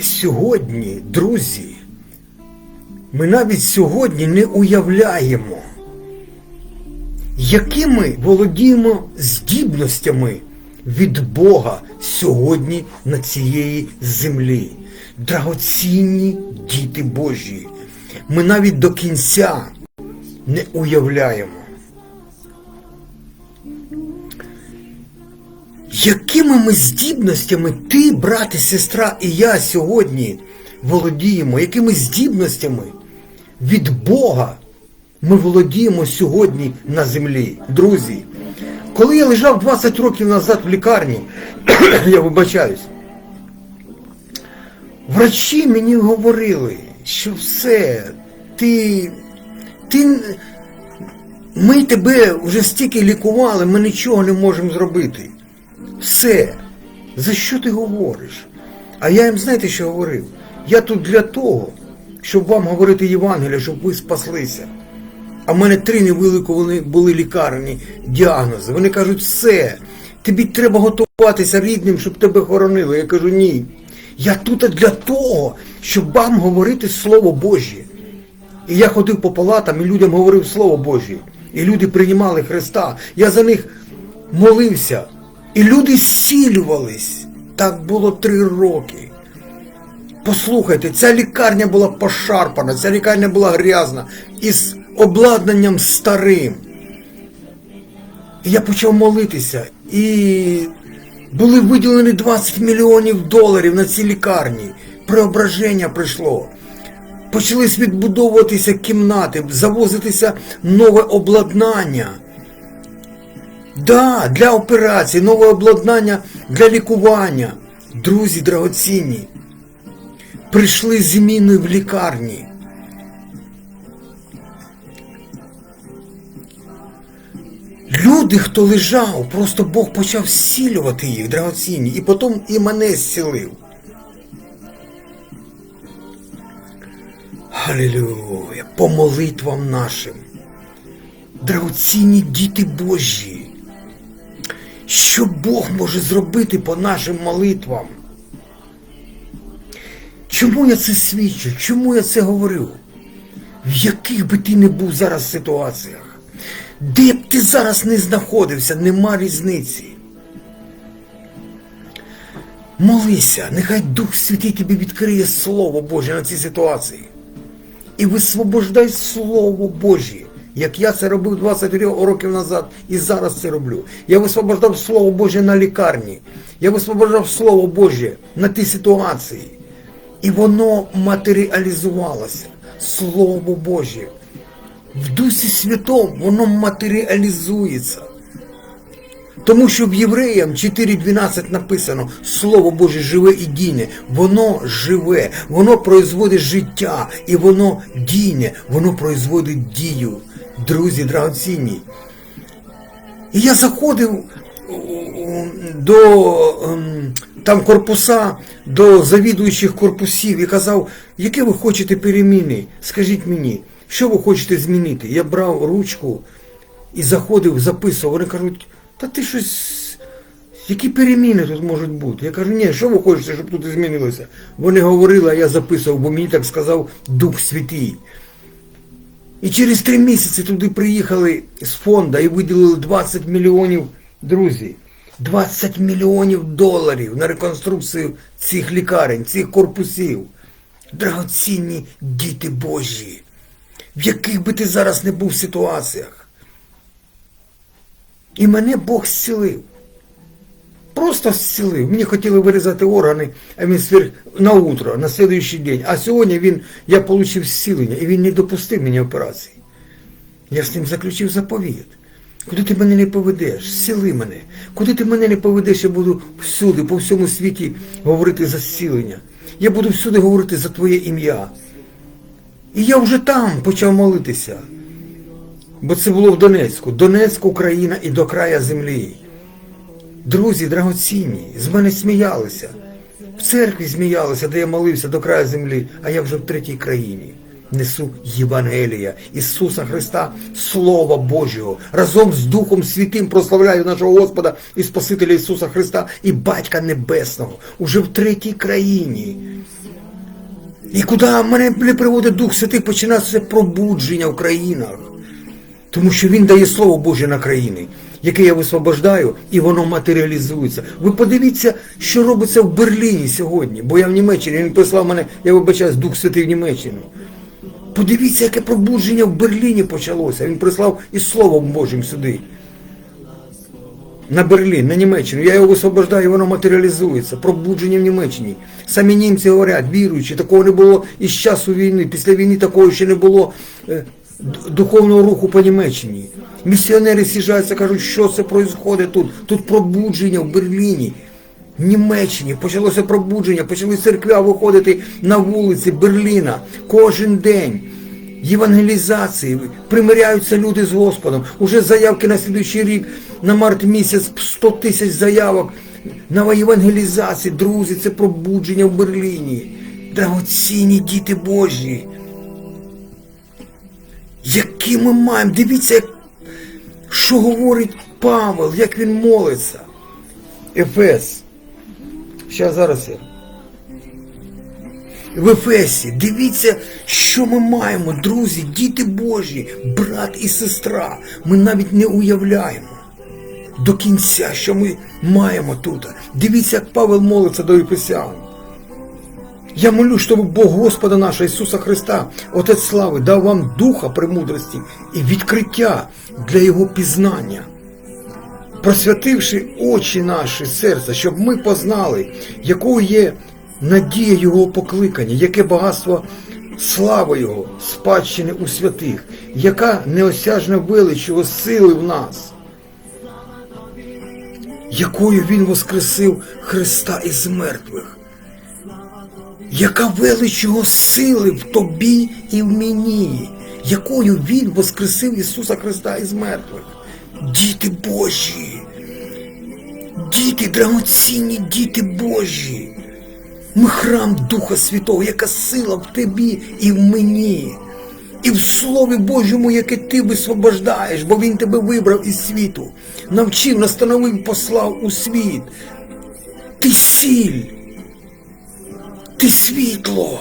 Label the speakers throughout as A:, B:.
A: Сьогодні, друзі, ми навіть сьогодні не уявляємо, якими володіємо здібностями від Бога сьогодні на цієї землі. Драгоцінні діти Божі. Ми навіть до кінця не уявляємо. Якими ми здібностями ти, брат і сестра, і я сьогодні володіємо, якими здібностями від Бога ми володіємо сьогодні на землі. Друзі, коли я лежав 20 років назад в лікарні, я вибачаюсь, врачі мені говорили, що все, ти, ти, ми тебе вже стільки лікували, ми нічого не можемо зробити. Все. За що ти говориш? А я їм знаєте, що говорив? Я тут для того, щоб вам говорити Євангелія, щоб ви спаслися. А в мене три невиликувані були лікарні, діагнози. Вони кажуть, все, тобі треба готуватися рідним, щоб тебе хоронили. Я кажу, ні. Я тут для того, щоб вам говорити Слово Божє. І я ходив по палатам і людям говорив Слово Божє. І люди приймали Христа. Я за них молився. І люди зцілювались. Так було три роки. Послухайте, ця лікарня була пошарпана, ця лікарня була грязна із обладнанням старим. Я почав молитися. І були виділені 20 мільйонів доларів на ці лікарні. Преображення прийшло. Почались відбудовуватися кімнати, завозитися нове обладнання. Да, для операцій, нове обладнання для лікування. Друзі драгоцінні, прийшли зміни в лікарні. Люди, хто лежав, просто Бог почав зцілювати їх, драгоцінні, і потім і мене зцілив. Алілюя, по молитвам нашим. Драгоцінні діти Божі. Що Бог може зробити по нашим молитвам? Чому я це свідчу? Чому я це говорю? В яких би ти не був зараз ситуаціях? Де б ти зараз не знаходився, нема різниці. Молися, нехай Дух Святий тобі відкриє Слово Боже на цій ситуації. І висвобождай Слово Боже, як я це робив 20 років назад і зараз це роблю. Я висвобождав Слово Боже на лікарні. Я висвобождав Слово Боже на ті ситуації. І воно матеріалізувалося. Слово Боже. В Дусі Святому воно матеріалізується. Тому що в Євреям 4.12 написано Слово Боже живе і дійне. Воно живе, воно производить життя, і воно дійне, воно производить дію. Друзі, драгоцінні. І я заходив до ем, там корпуса, до завідуючих корпусів і казав, які ви хочете переміни, скажіть мені, що ви хочете змінити? Я брав ручку і заходив, записував. Вони кажуть, та ти щось. Які переміни тут можуть бути? Я кажу, ні, що ви хочете, щоб тут змінилося? Вони говорили, а я записував, бо мені так сказав Дух Святий. І через три місяці туди приїхали з фонду і виділили 20 мільйонів, друзі, 20 мільйонів доларів на реконструкцію цих лікарень, цих корпусів. Драгоцінні діти Божі, в яких би ти зараз не був ситуаціях. І мене Бог зцілив. Просто зцілив. Мені хотіли вирізати органи, а він сверх на утро, на слідуючий день. А сьогодні він, я отримав зцілення, і він не допустив мені операції. Я з ним заключив заповіт. Куди ти мене не поведеш? Зціли мене. Куди ти мене не поведеш, я буду всюди, по всьому світі говорити за зцілення. Я буду всюди говорити за твоє ім'я. І я вже там почав молитися. Бо це було в Донецьку. Донецьк, Україна і до края землі. Друзі, драгоцінні, з мене сміялися. В церкві сміялися, де я молився до краю землі, а я вже в третій країні. Несу Євангелія Ісуса Христа, Слова Божого, разом з Духом Святим прославляю нашого Господа і Спасителя Ісуса Христа і Батька Небесного уже в третій країні. І куди мене не приводить Дух Святий, починається пробудження в країнах. Тому що Він дає Слово Боже на країни, яке я висвобождаю, і воно матеріалізується. Ви подивіться, що робиться в Берліні сьогодні, бо я в Німеччині, він прислав мене, я вибачаюсь, Дух Святий в Німеччину. Подивіться, яке пробудження в Берліні почалося. Він прислав із Словом Божим сюди. На Берлін, на Німеччину. Я його висвобождаю, і воно матеріалізується. Пробудження в Німеччині. Самі німці говорять, віруючи, такого не було із часу війни. Після війни такого ще не було е, духовного руху по Німеччині. Місіонери сіжаються, кажуть, що це відбувається тут. Тут пробудження в Берліні. В Німеччині почалося пробудження, почали церквя виходити на вулиці Берліна кожен день. Євангелізації, примиряються люди з Господом. Уже заявки на слідуючий рік, на март місяць 100 тисяч заявок на євангелізації. Друзі, це пробудження в Берліні. Драгоцінні діти Божі. Які ми маємо? Дивіться, як, що говорить Павел, як він молиться. Ефес. Ще зараз я. В Ефесі, дивіться, що ми маємо, друзі, діти Божі, брат і сестра. Ми навіть не уявляємо до кінця, що ми маємо тут. Дивіться, як Павел молиться до Ефесян. Я молю, щоб Бог Господа нашого Ісуса Христа, Отець слави, дав вам духа премудрості і відкриття для Його пізнання просвятивши очі наші серця, щоб ми познали, якою є надія Його покликання, яке багатство слави Його, спадщини у святих, яка неосяжна велич Його сили в нас, якою Він воскресив Христа із мертвих. Яка велич Його сили в тобі і в мені, якою Він воскресив Ісуса Христа із мертвих. Діти Божі, діти, драгоцінні діти Божі. Ми храм Духа Святого, яка сила в тобі і в мені, і в Слові Божому, яке ти висвобождаєш, бо Він тебе вибрав із світу, навчив, настановив, послав у світ. Ти сіль, ти світло.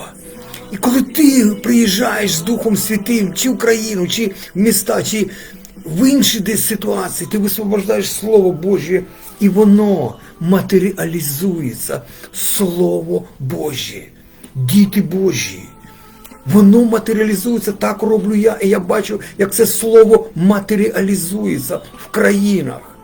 A: І коли ти приїжджаєш з Духом Святим, чи в країну, чи в міста, чи в інші десь ситуації, ти висвобождаєш Слово Боже, і воно матеріалізується. Слово Боже, діти Божі. Воно матеріалізується, так роблю я, і я бачу, як це слово матеріалізується в країнах.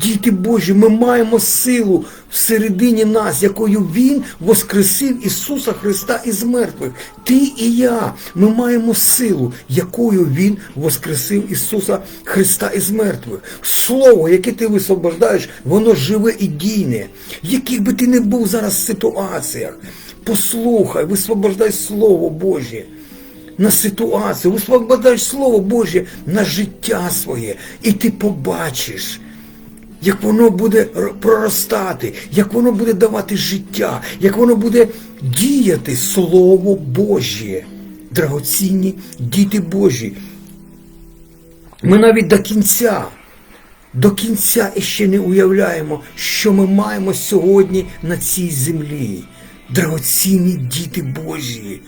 A: Діти Божі, ми маємо силу всередині нас, якою Він воскресив Ісуса Христа із мертвих. Ти і я. Ми маємо силу, якою Він воскресив Ісуса Христа із мертвих. Слово, яке ти висвобождаєш, воно живе і дійне. Яких би ти не був зараз в ситуаціях. Послухай, висвобождай Слово Боже на ситуацію, висвободай Слово Боже на життя своє, і ти побачиш як воно буде проростати, як воно буде давати життя, як воно буде діяти Слово Божє. Драгоцінні діти Божі. Ми навіть до кінця, до кінця іще не уявляємо, що ми маємо сьогодні на цій землі. Драгоцінні діти Божі.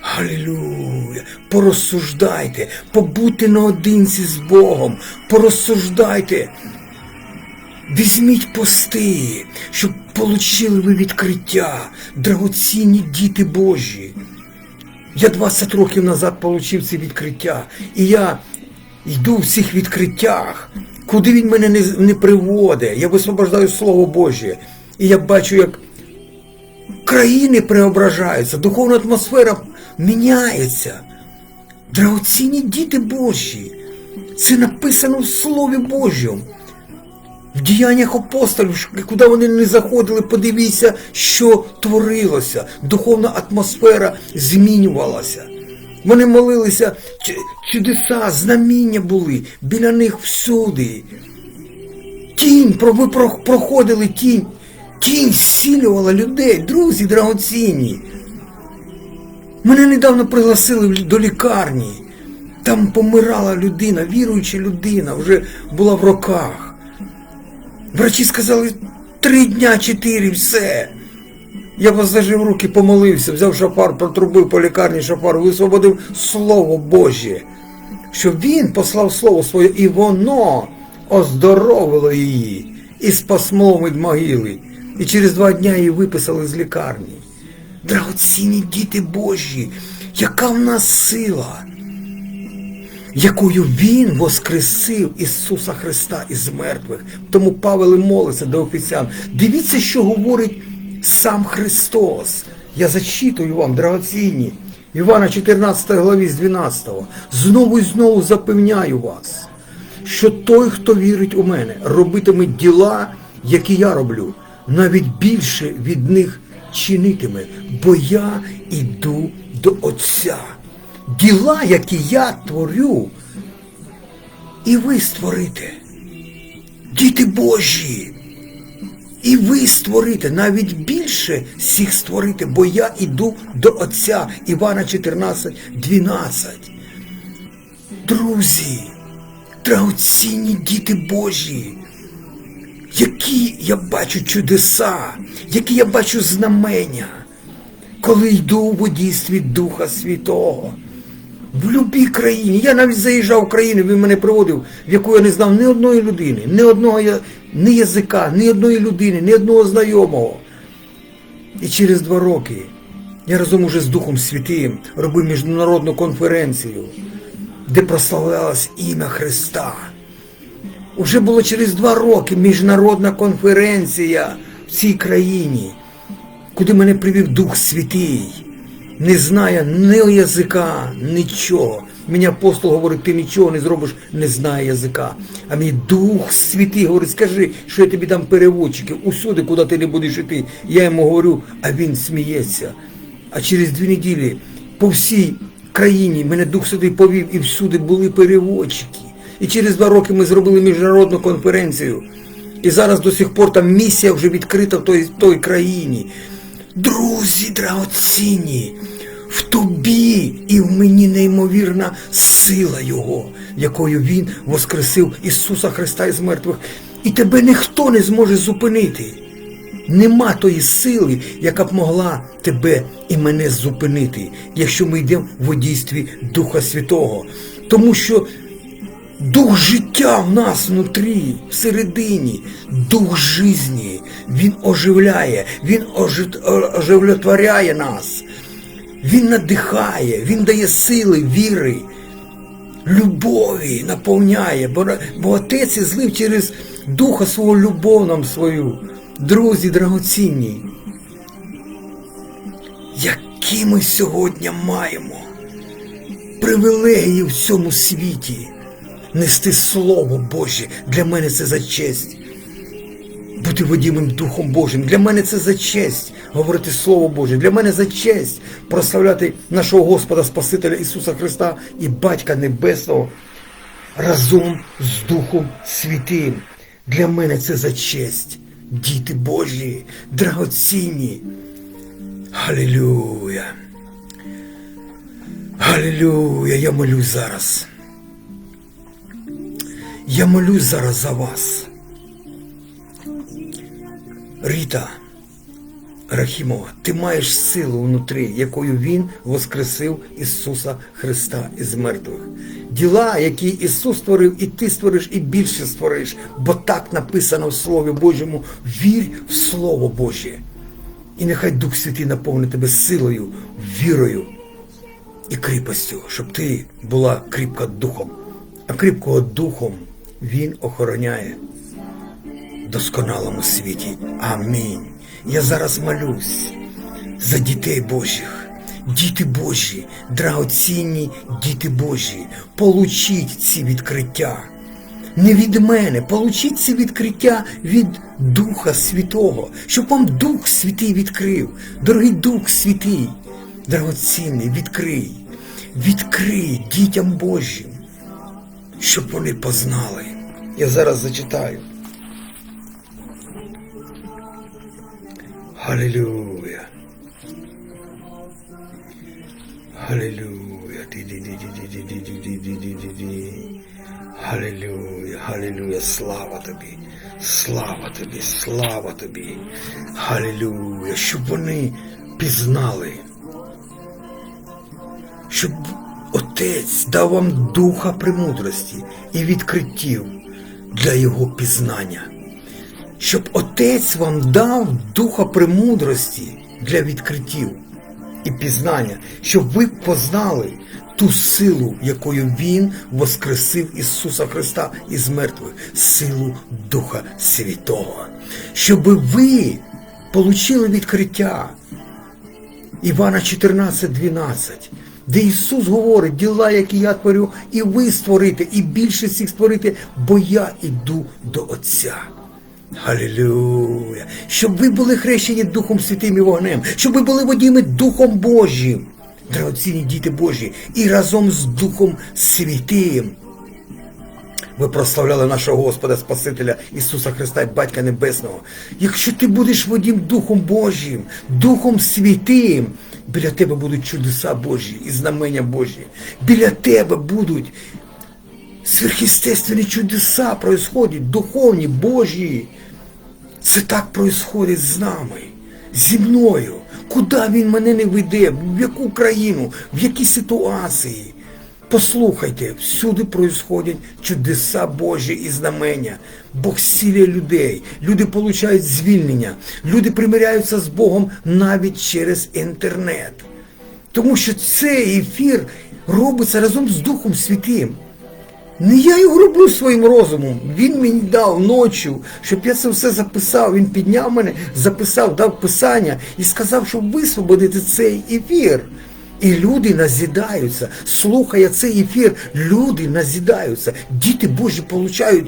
A: Халілюя! Порозсуждайте, побудьте наодинці з Богом, порозсуждайте. Візьміть пости, щоб получили ви відкриття, драгоцінні діти Божі. Я 20 років назад отримав ці відкриття, і я йду в цих відкриттях, куди він мене не, не приводить. Я висвобождаю Слово Боже. І я бачу, як країни преображаються, духовна атмосфера міняється. Драгоцінні діти Божі. Це написано в Слові Божому. В діяннях апостолів, куди вони не заходили, подивіться, що творилося. Духовна атмосфера змінювалася. Вони молилися, чудеса, знаміння були біля них всюди. Тінь, ви проходили тінь. Тінь зцілювала людей, друзі драгоцінні. Мене недавно пригласили до лікарні. Там помирала людина, віруюча людина, вже була в роках. Врачі сказали три дня, чотири, все. Я возложив руки, помолився, взяв шапар, протрубив по лікарні шапар, висвободив Слово Боже, що Він послав Слово своє, і воно оздоровило її і спасло від могили. І через два дня її виписали з лікарні. Драгоцінні діти Божі, яка в нас сила, якою Він воскресив Ісуса Христа із мертвих. Тому Павел і молиться до офіціан. Дивіться, що говорить сам Христос. Я зачитую вам, драгоцінні. Івана 14 главі з 12. Знову і знову запевняю вас, що той, хто вірить у мене, робитиме діла, які я роблю, навіть більше від них чинитиме, бо я іду до Отця. Діла, які я творю, і ви створите. Діти Божі, і ви створите, навіть більше всіх створите, бо я іду до Отця. Івана 14, 12. Друзі, драгоцінні діти Божі, які я бачу чудеса, які я бачу знамення, коли йду у водійстві Духа Святого. В любій країні. Я навіть заїжджав в країну, він мене проводив, в яку я не знав ні одної людини, ні одного ні язика, ні одної людини, ні одного знайомого. І через два роки я разом уже з Духом Святим робив міжнародну конференцію, де прославлялось ім'я Христа. Уже було через два роки міжнародна конференція в цій країні, куди мене привів Дух Святий, не знає ні язика, нічого. Мені апостол говорить, ти нічого не зробиш, не знає язика. А мені Дух Святий говорить, скажи, що я тобі дам переводчиків усюди, куди ти не будеш іти. Я йому говорю, а він сміється. А через дві неділі по всій країні мене Дух Святий повів, і всюди були переводчики. І через два роки ми зробили міжнародну конференцію. І зараз до сих пор там місія вже відкрита в той, той країні. Друзі драгоцінні, в тобі і в мені неймовірна сила Його, якою Він воскресив Ісуса Христа із мертвих. І тебе ніхто не зможе зупинити. Нема тої сили, яка б могла тебе і мене зупинити, якщо ми йдемо в водійстві Духа Святого. Тому що Дух життя в нас внутрі, всередині, дух жизні, він оживляє, він оживлетворяє нас, він надихає, він дає сили, віри, любові, наповняє, бо, Отець злив через Духа свого любов нам свою. Друзі драгоцінні, які ми сьогодні маємо? Привілегії в цьому світі нести Слово Боже. Для мене це за честь. Бути водімим Духом Божим. Для мене це за честь говорити Слово Боже. Для мене за честь прославляти нашого Господа Спасителя Ісуса Христа і Батька Небесного разом з Духом Святим. Для мене це за честь. Діти Божі, драгоцінні. Халилюя. Халилюя. Я молюсь зараз. Я молюсь зараз за вас. Ріта Рахімова, ти маєш силу внутрі, якою Він воскресив Ісуса Христа із мертвих. Діла, які Ісус створив, і ти створиш, і більше створиш, бо так написано в Слові Божому. Вірь в Слово Боже. І нехай Дух Святий наповнить тебе силою, вірою і кріпостю, щоб ти була кріпка духом. А кріпкого духом Він охороняє в досконалому світі. Амінь. Я зараз молюсь за дітей Божих. Діти Божі, драгоцінні діти Божі, получіть ці відкриття. Не від мене, получіть ці відкриття від Духа Святого, щоб вам Дух Святий відкрив. Дорогий Дух Святий, драгоцінний, відкрий, відкрий дітям Божим, щоб вони познали. Я зараз зачитаю. Галілюя. Галілюя. Галілюя, Галілюя, слава тобі, слава тобі, слава тобі. Галілюя, щоб вони пізнали, щоб Отець дав вам духа премудрості і відкриттів для його пізнання. Щоб Отець вам дав духа премудрості для відкриттів і пізнання, щоб ви познали ту силу, якою Він воскресив Ісуса Христа із мертвих, силу Духа Святого. Щоб ви получили відкриття Івана 14, 12, де Ісус говорить, діла, які я творю, і ви створите, і більше всіх створите, бо я іду до Отця. Халілюя! Щоб ви були хрещені Духом Святим і вогнем, щоб ви були водіми Духом Божим, драгоцінні діти Божі, і разом з Духом Святим. Ви прославляли нашого Господа Спасителя Ісуса Христа і Батька Небесного. Якщо ти будеш водім Духом Божим, Духом Святим, біля тебе будуть чудеса Божі і знамення Божі. Біля тебе будуть сверхъестественні чудеса происходять, духовні, Божі. Це так происходить з нами, зі мною. Куди він мене не веде, в яку країну, в які ситуації. Послухайте, всюди происходять чудеса Божі і знамення. Бог зцілює людей, люди получають звільнення, люди примиряються з Богом навіть через інтернет. Тому що цей ефір робиться разом з Духом Святим. Не я його роблю своїм розумом. Він мені дав ночі, щоб я це все записав. Він підняв мене, записав, дав писання і сказав, щоб висвободити цей ефір. І люди назідаються. Слухає цей ефір, люди назідаються. Діти Божі получають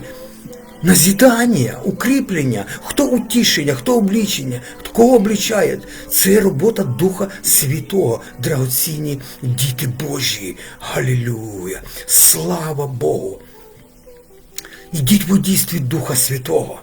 A: назідання, укріплення, хто утішення, хто облічення, кого облічає. Це робота Духа Святого, драгоцінні діти Божі. Галілюя! Слава Богу! Ідіть в дійстві Духа Святого.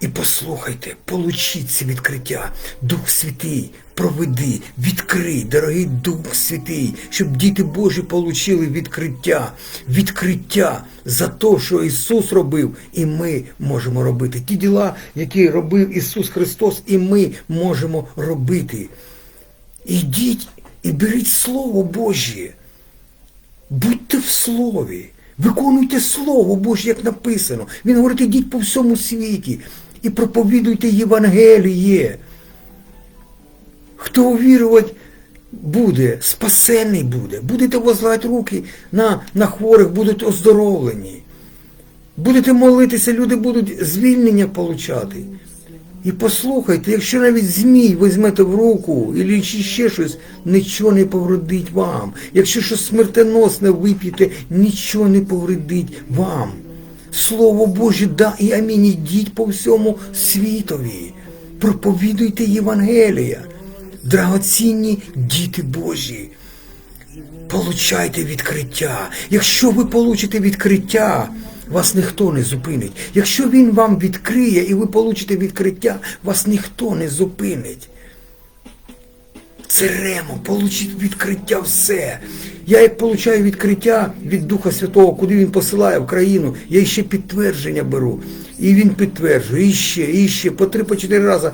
A: І послухайте, получіть це відкриття. Дух Святий, проведи, відкрий, дорогий Дух Святий, щоб діти Божі получили відкриття, відкриття за те, що Ісус робив, і ми можемо робити. Ті діла, які робив Ісус Христос, і ми можемо робити. Ідіть і беріть Слово Божє. Будьте в слові. Виконуйте Слово Боже, як написано. Він говорить, ідіть по всьому світі і проповідуйте Євангеліє. Хто увірувати буде, спасений буде. Будете возлагати руки на, на хворих, будуть оздоровлені. Будете молитися, люди будуть звільнення получати. І послухайте, якщо навіть змій візьмете в руку, і ще щось, нічого не повредить вам. Якщо щось смертоносне вип'єте, нічого не повредить вам. Слово Боже, да і амінь, ідіть по всьому світові. Проповідуйте Євангелія. Драгоцінні діти Божі. Получайте відкриття. Якщо ви получите відкриття, вас ніхто не зупинить. Якщо він вам відкриє і ви получите відкриття, вас ніхто не зупинить. Це ремо, получить відкриття все. Я як получаю відкриття від Духа Святого, куди він посилає в країну, я ще підтвердження беру. І він підтверджує, і ще, і ще, по три, по чотири рази.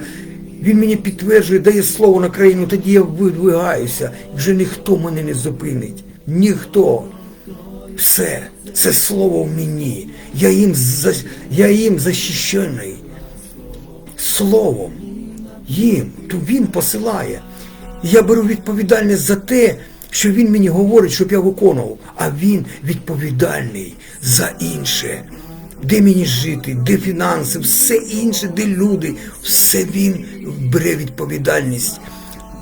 A: Він мені підтверджує, дає слово на країну, тоді я видвигаюся. Вже ніхто мене не зупинить. Ніхто. Все, це слово в мені. Я їм, я їм захищений. Словом. Їм, то він посилає. Я беру відповідальність за те, що він мені говорить, щоб я виконував, а він відповідальний за інше. Де мені жити, де фінанси, все інше, де люди, все він бере відповідальність.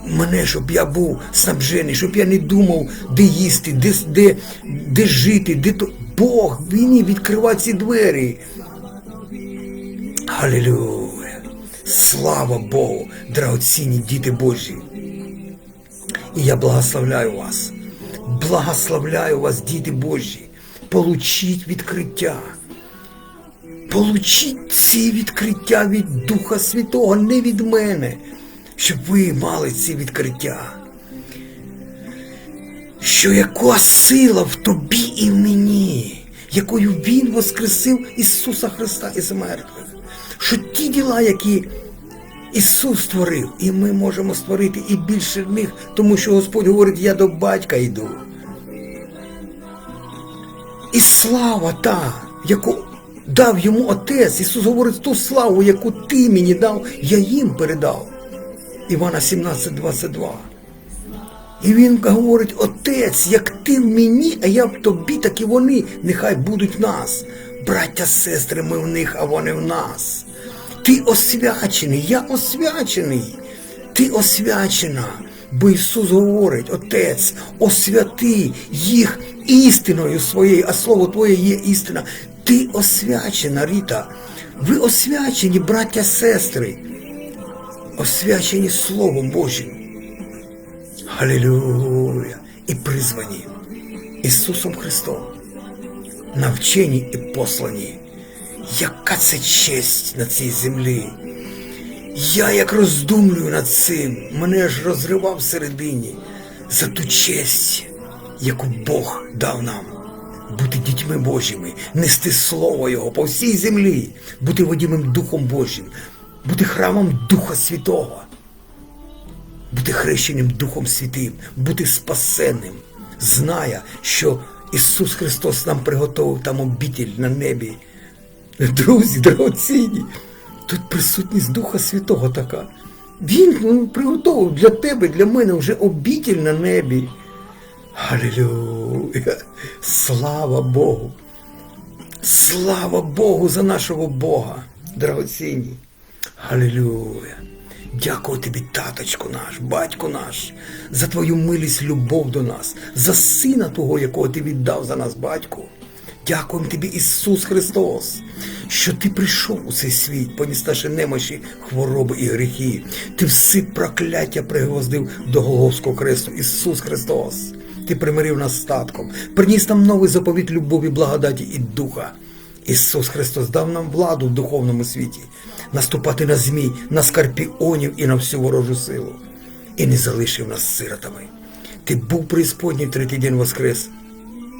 A: Мене, щоб я був снабжений, щоб я не думав, де їсти, де де, де жити, де то. Бог мені відкриває ці двері. Халілюя! Слава Богу, драгоцінні діти Божі! І я благословляю вас. Благословляю вас, діти Божі. Получіть відкриття. Получіть ці відкриття від Духа Святого, не від мене, щоб ви мали ці відкриття. що яка сила в тобі і в мені, якою Він воскресив Ісуса Христа із мертвих. Що ті діла, які Ісус створив, і ми можемо створити і більше них, тому що Господь говорить, я до батька йду. І слава та, яку дав йому Отець, Ісус говорить, ту славу, яку ти мені дав, я їм передав. Івана 17, 22. І він говорить, Отець, як ти в мені, а я в тобі, так і вони, нехай будуть в нас. Браття, сестри, ми в них, а вони в нас. Ти освячений, я освячений. Ти освячена. Бо Ісус говорить, Отець, освяти їх істиною своєю, а Слово Твоє є істина. Ти освячена, Ріта. Ви освячені, браття, сестри, освячені Словом Божим. Халілюя! І призвані Ісусом Христом, навчені і послані. Яка це честь на цій землі? Я як роздумлюю над цим, мене ж розривав всередині за ту честь, яку Бог дав нам. Бути дітьми Божими, нести Слово Його по всій землі, бути водімим Духом Божим, бути храмом Духа Святого бути хрещеним Духом Святим, бути спасенним, зная, що Ісус Христос нам приготовив там обітель на небі. Друзі, дорогоцінні, тут присутність Духа Святого така. Він ну, приготовив для тебе, для мене вже обітель на небі. Алілюя! Слава Богу! Слава Богу за нашого Бога, дорогоцінні! Алілюя! Дякую тобі, таточку наш, батько наш, за твою милість, любов до нас, за сина того, якого ти віддав за нас, батьку. Дякуємо тобі, Ісус Христос, що ти прийшов у цей світ, поніс наші немощі, хвороби і гріхи. Ти все прокляття пригвоздив до Голговського кресту, Ісус Христос. Ти примирив нас статком, приніс нам новий заповіт любові, благодаті і духа. Ісус Христос дав нам владу в духовному світі, наступати на змій, на скорпіонів і на всю ворожу силу. І не залишив нас сиротами. Ти був преісподній третій день воскрес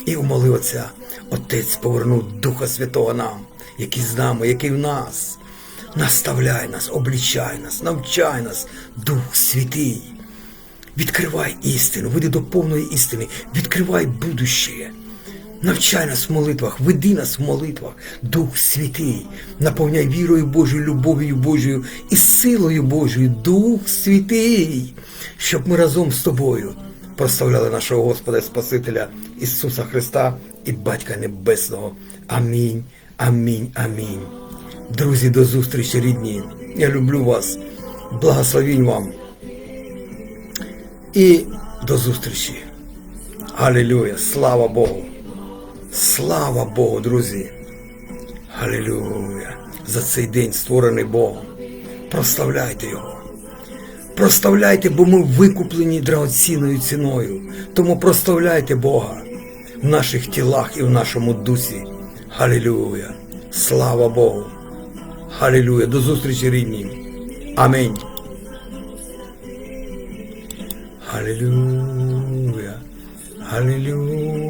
A: і умолив Отця. Отець повернув Духа Святого нам, який з нами, який в нас. Наставляй нас, облічай нас, навчай нас, Дух Святий. Відкривай істину, веди до повної істини, відкривай будущее. Навчай нас в молитвах, веди нас в молитвах, Дух Святий, наповняй вірою Божою, любов'ю Божою і силою Божою, Дух Святий, щоб ми разом з тобою прославляли нашого Господа і Спасителя Ісуса Христа і Батька Небесного. Амінь, амінь, амінь. Друзі, до зустрічі рідні. Я люблю вас. Благословінь вам. І до зустрічі. Алілюя! Слава Богу! Слава Богу, друзі! Алілюя! За цей день створений Богом. Прославляйте Його. Прославляйте, бо ми викуплені драгоцінною ціною. Тому прославляйте Бога в наших тілах і в нашому дусі. Алілюя! Слава Богу! Алілюя! До зустрічі рідні! Амінь! Алілюя! Алілюя!